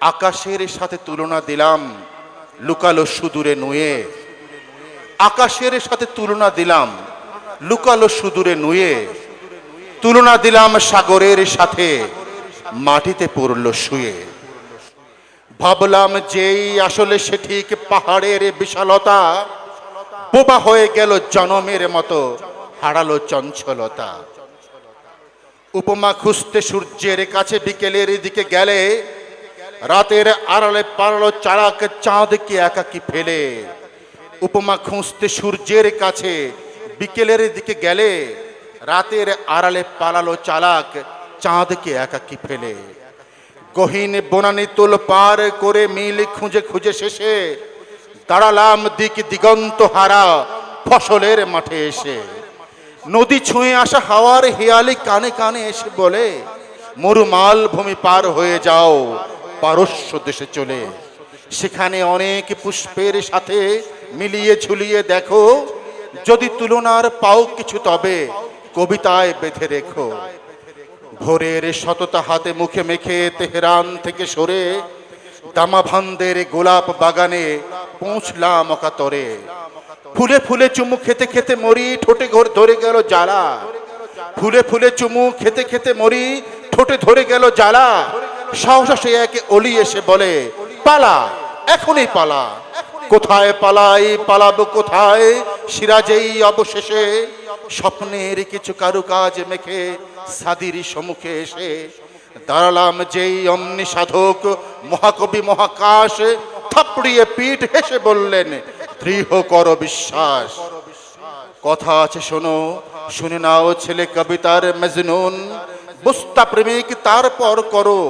আকাশের সাথে তুলনা দিলাম, লুকালো সুদূরে নুয়ে। আকাশের সাথে তুলনা দিলাম, লুকালো সুদূরে নুয়ে। তুলনা দিলাম সাগরের সাথে, মাটিতে পড়ল শুয়ে। ভাবলাম যেই আসলে সে ঠিক পাহাড়ের বিশালতা, বোবা হয়ে গেল জনমের মতো, হারালো চঞ্চলতা। উপমা খুঁজতে সূর্যের কাছে বিকেলের দিকে গেলে রাতের আড়ালে পারল চারাক চাঁদকে একাকি ফেলে? উপমা খুঁজতে সূর্যের কাছে, বিকেলের দিকে গেলে, রাতের আড়ালে পালালো চালাক চাঁদকে একাকি ফেলে? গহীন বনানি তোল পার করে মিল খুঁজে খুঁজে শেষে, দাঁড়ালাম দিক দিগন্ত হারা ফসলের মাঠে এসে। নদী ছুঁয়ে আসা হাওয়ার হেয়ালি কানে কানে এসে বলে, মরুমাল ভূমি পার হয়ে যাও পারস্য দেশে চলে। সেখানে অনেক পুষ্পের সাথে মিলিয়ে ঝুলিয়ে দেখো, যদি তুলনার পাও কিছু তবে কবিতায় বেঁধে রেখো। ভোরের সততা হাতে মুখে মেখে তেহরান থেকে সরে দামাভান্দের গোলাপ বাগানে পৌঁছলাম অকাতরে। ফুলে ফুলে চুমু খেতে খেতে মরি ঠোঁটে ধরে গেল জ্বালা। ফুলে ফুলে চুমু খেতে খেতে মরি ঠোঁটে ধরে গেল জ্বালা। সাহসা সে একে অলি এসে বলে, পালা, এখনই পালা। কোথায় পালাই, পালাবো কোথায়? সিরাজেই অবশেষে। স্বপ্নের কিছু কারুকাজ মেখে সাদির সম্মুখে এসে দাঁড়ালাম যেই অমনি সাধক মহাকবি মহাকাশ থাপড়িয়ে পিঠ হেসে বললেন, দৃঢ় কর বিশ্বাস। কথা আছে শোনো, শুনে নাও ছেলে কবিতার মেজনুন। বুস্তা প্রেমিক তারপর করো,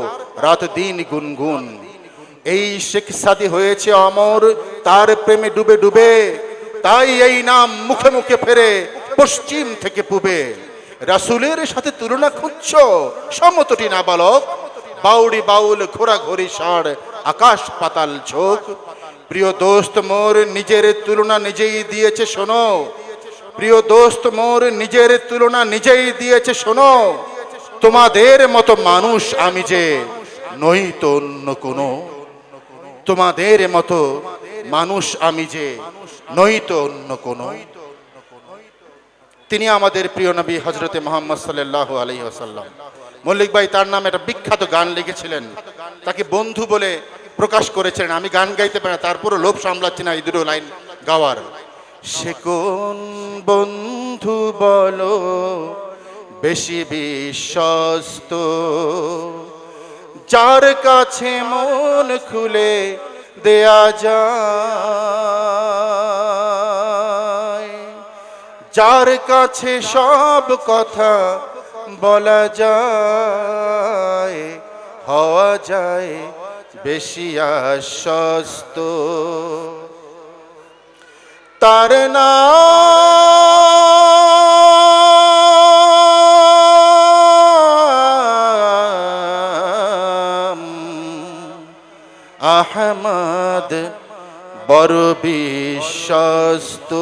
রাত দিন গুনগুন। এই শেখ সাদি হয়েছে অমর, তার প্রেমে ডুবে ডুবে, তাই এই নাম মুখে মুখে ফেরে, পশ্চিম থেকে পূবে। রাসুলের সাথে তুলনা খুঁজছ, সমতটি না বালক বাউড়ি বাউল ঘোরাঘুরি ষাঁড়, আকাশ পাতাল ঝোঁক। প্রিয় দোস্ত মোর, নিজের তুলনা নিজেই দিয়েছে, শোনো। প্রিয় দোস্ত মোর, নিজের তুলনা নিজেই দিয়েছে, শোনো। তোমাদের মতো মানুষ আমি যে নই তো অন্য কোনো। তোমাদের মতো মানুষ আমি যে নই তো অন্য কোনো। তিনি আমাদের প্রিয় নবী হজরতে মোহাম্মদ সাল্লাহ আলহি আসাল্লাম মল্লিক ভাই, তার নামে একটা বিখ্যাত গান লিখেছিলেন। তাকে বন্ধু বলে প্রকাশ করেছিলেন। আমি গান গাইতে পারি তারপরও লোভ সামলাচ্ছি না, এই দুটো লাইন গাওয়ার। সে কোন বন্ধু বলো? বেশি বিশ্বস্ত। যার কাছে মন খুলে দেয়া যায়, যার কাছে সব কথা বলা যায়, হওয়া যায় বেশি আশ্বস্ত। তার নাম আহমদ বড় বিশ্বস্ত।